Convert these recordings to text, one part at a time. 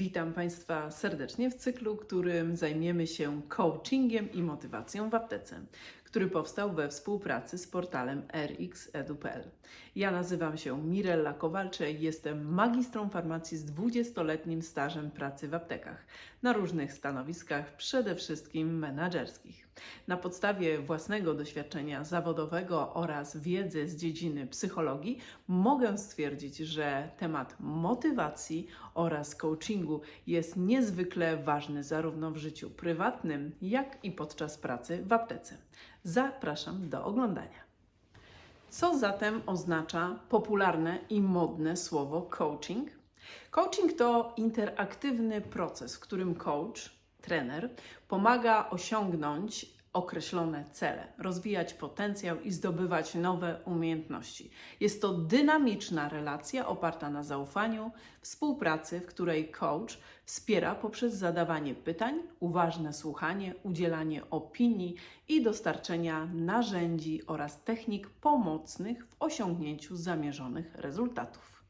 Witam Państwa serdecznie w cyklu, którym zajmiemy się coachingiem i motywacją w aptece, który powstał we współpracy z portalem rxedu.pl. Ja nazywam się Mirella Kowalczej, jestem magistrą farmacji z 20-letnim stażem pracy w aptekach na różnych stanowiskach, przede wszystkim menedżerskich. Na podstawie własnego doświadczenia zawodowego oraz wiedzy z dziedziny psychologii mogę stwierdzić, że temat motywacji oraz coachingu jest niezwykle ważny zarówno w życiu prywatnym, jak i podczas pracy w aptece. Zapraszam do oglądania. Co zatem oznacza popularne i modne słowo coaching? Coaching to interaktywny proces, w którym coach, trener, pomaga osiągnąć określone cele, rozwijać potencjał i zdobywać nowe umiejętności. Jest to dynamiczna relacja oparta na zaufaniu, współpracy, w której coach wspiera poprzez zadawanie pytań, uważne słuchanie, udzielanie opinii i dostarczenia narzędzi oraz technik pomocnych w osiągnięciu zamierzonych rezultatów.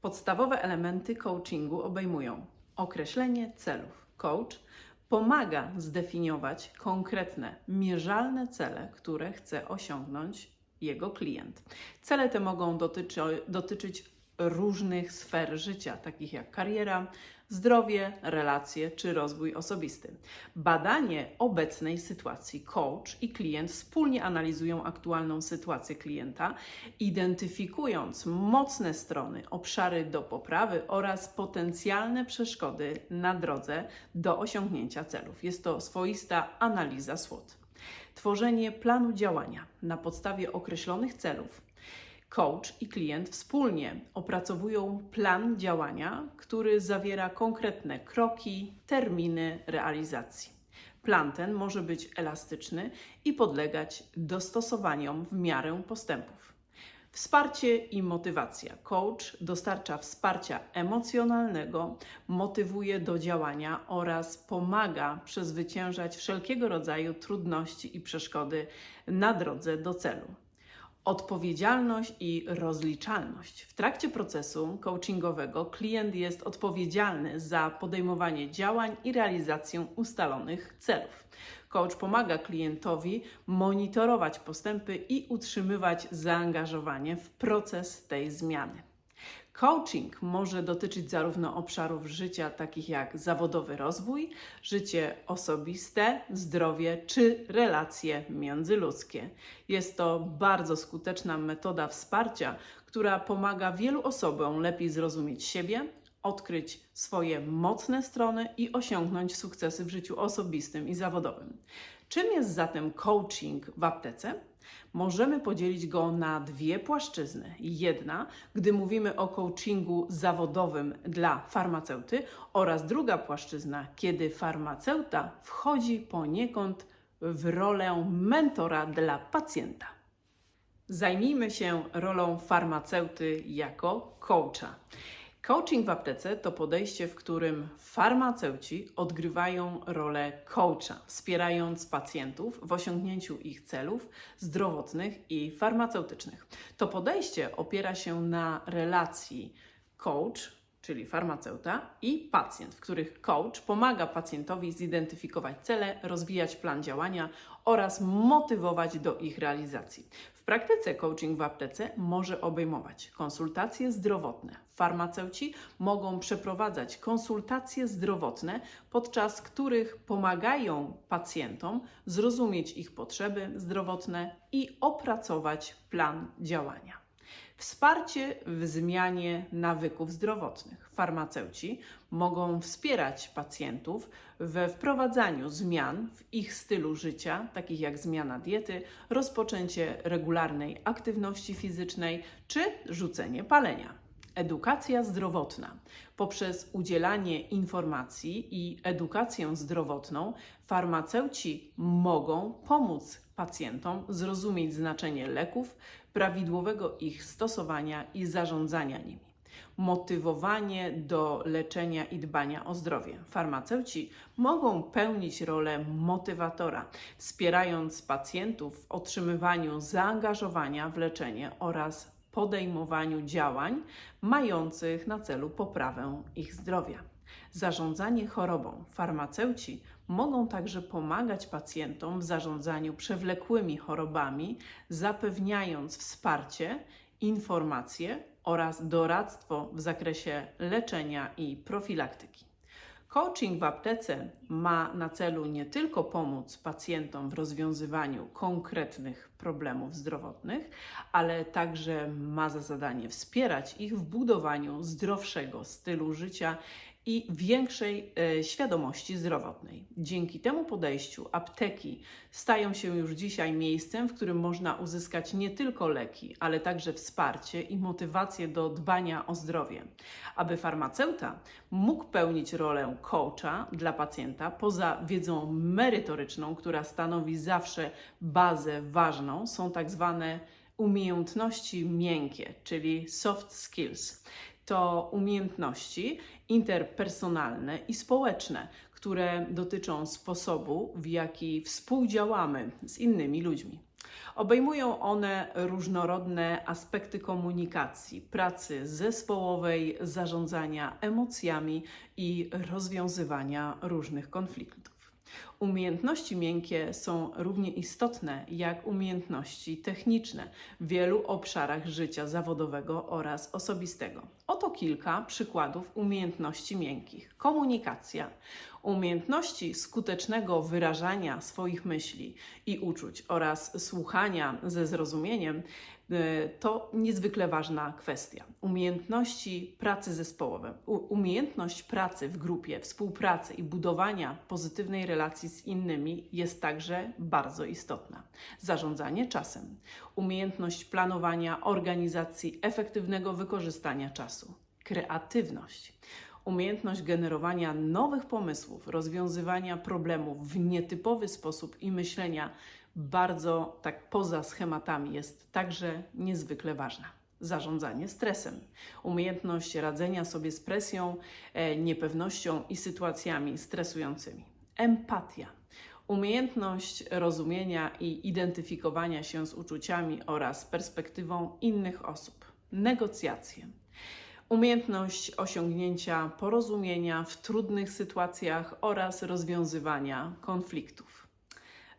Podstawowe elementy coachingu obejmują określenie celów. Coach pomaga zdefiniować konkretne, mierzalne cele, które chce osiągnąć jego klient. Cele te mogą dotyczy, dotyczyć różnych sfer życia, takich jak kariera, zdrowie, relacje czy rozwój osobisty. Badanie obecnej sytuacji coach i klient wspólnie analizują aktualną sytuację klienta, identyfikując mocne strony, obszary do poprawy oraz potencjalne przeszkody na drodze do osiągnięcia celów. Jest to swoista analiza SWOT. Tworzenie planu działania na podstawie określonych celów coach i klient wspólnie opracowują plan działania, który zawiera konkretne kroki, terminy realizacji. Plan ten może być elastyczny i podlegać dostosowaniom w miarę postępów. Wsparcie i motywacja. Coach dostarcza wsparcia emocjonalnego, motywuje do działania oraz pomaga przezwyciężać wszelkiego rodzaju trudności i przeszkody na drodze do celu odpowiedzialność i rozliczalność. W trakcie procesu coachingowego klient jest odpowiedzialny za podejmowanie działań i realizację ustalonych celów. Coach pomaga klientowi monitorować postępy i utrzymywać zaangażowanie w proces tej zmiany. Coaching może dotyczyć zarówno obszarów życia, takich jak zawodowy rozwój, życie osobiste, zdrowie czy relacje międzyludzkie. Jest to bardzo skuteczna metoda wsparcia, która pomaga wielu osobom lepiej zrozumieć siebie, odkryć swoje mocne strony i osiągnąć sukcesy w życiu osobistym i zawodowym. Czym jest zatem coaching w aptece? Możemy podzielić go na dwie płaszczyzny. Jedna, gdy mówimy o coachingu zawodowym dla farmaceuty, oraz druga płaszczyzna, kiedy farmaceuta wchodzi poniekąd w rolę mentora dla pacjenta. Zajmijmy się rolą farmaceuty jako coacha. Coaching w aptece to podejście, w którym farmaceuci odgrywają rolę coacha, wspierając pacjentów w osiągnięciu ich celów zdrowotnych i farmaceutycznych. To podejście opiera się na relacji coach, czyli farmaceuta, i pacjent, w których coach pomaga pacjentowi zidentyfikować cele, rozwijać plan działania oraz motywować do ich realizacji. W praktyce coaching w aptece może obejmować konsultacje zdrowotne. Farmaceuci mogą przeprowadzać konsultacje zdrowotne, podczas których pomagają pacjentom zrozumieć ich potrzeby zdrowotne i opracować plan działania. Wsparcie w zmianie nawyków zdrowotnych. Farmaceuci mogą wspierać pacjentów we wprowadzaniu zmian w ich stylu życia, takich jak zmiana diety, rozpoczęcie regularnej aktywności fizycznej czy rzucenie palenia. Edukacja zdrowotna. Poprzez udzielanie informacji i edukację zdrowotną, farmaceuci mogą pomóc pacjentom zrozumieć znaczenie leków, prawidłowego ich stosowania i zarządzania nimi. Motywowanie do leczenia i dbania o zdrowie. Farmaceuci mogą pełnić rolę motywatora, wspierając pacjentów w otrzymywaniu zaangażowania w leczenie oraz podejmowaniu działań mających na celu poprawę ich zdrowia. Zarządzanie chorobą. Farmaceuci mogą także pomagać pacjentom w zarządzaniu przewlekłymi chorobami, zapewniając wsparcie, informacje oraz doradztwo w zakresie leczenia i profilaktyki. Coaching w aptece ma na celu nie tylko pomóc pacjentom w rozwiązywaniu konkretnych problemów zdrowotnych, ale także ma za zadanie wspierać ich w budowaniu zdrowszego stylu życia i większej e, świadomości zdrowotnej. Dzięki temu podejściu apteki stają się już dzisiaj miejscem, w którym można uzyskać nie tylko leki, ale także wsparcie i motywację do dbania o zdrowie. Aby farmaceuta mógł pełnić rolę coacha dla pacjenta, poza wiedzą merytoryczną, która stanowi zawsze bazę ważną, są tak zwane umiejętności miękkie, czyli soft skills. To umiejętności interpersonalne i społeczne, które dotyczą sposobu, w jaki współdziałamy z innymi ludźmi. Obejmują one różnorodne aspekty komunikacji, pracy zespołowej, zarządzania emocjami i rozwiązywania różnych konfliktów. Umiejętności miękkie są równie istotne jak umiejętności techniczne w wielu obszarach życia zawodowego oraz osobistego. Oto kilka przykładów umiejętności miękkich: komunikacja, umiejętności skutecznego wyrażania swoich myśli i uczuć oraz słuchania ze zrozumieniem to niezwykle ważna kwestia. Umiejętności pracy zespołowej, umiejętność pracy w grupie, współpracy i budowania pozytywnej relacji z innymi jest także bardzo istotna. Zarządzanie czasem, umiejętność planowania, organizacji, efektywnego wykorzystania czasu, kreatywność umiejętność generowania nowych pomysłów, rozwiązywania problemów w nietypowy sposób i myślenia bardzo tak poza schematami jest także niezwykle ważna. Zarządzanie stresem, umiejętność radzenia sobie z presją, e, niepewnością i sytuacjami stresującymi. Empatia, umiejętność rozumienia i identyfikowania się z uczuciami oraz perspektywą innych osób. Negocjacje, umiejętność osiągnięcia porozumienia w trudnych sytuacjach oraz rozwiązywania konfliktów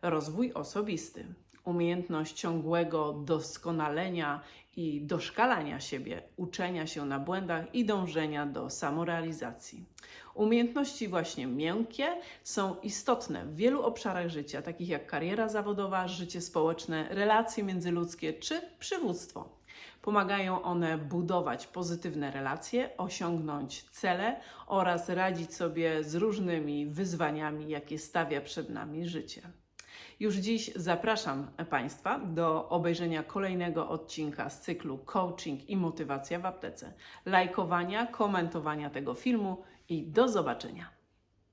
rozwój osobisty, umiejętność ciągłego doskonalenia i doszkalania siebie, uczenia się na błędach i dążenia do samorealizacji. Umiejętności właśnie miękkie są istotne w wielu obszarach życia, takich jak kariera zawodowa, życie społeczne, relacje międzyludzkie czy przywództwo. Pomagają one budować pozytywne relacje, osiągnąć cele oraz radzić sobie z różnymi wyzwaniami, jakie stawia przed nami życie. Już dziś zapraszam Państwa do obejrzenia kolejnego odcinka z cyklu Coaching i Motywacja w aptece, lajkowania, komentowania tego filmu i do zobaczenia.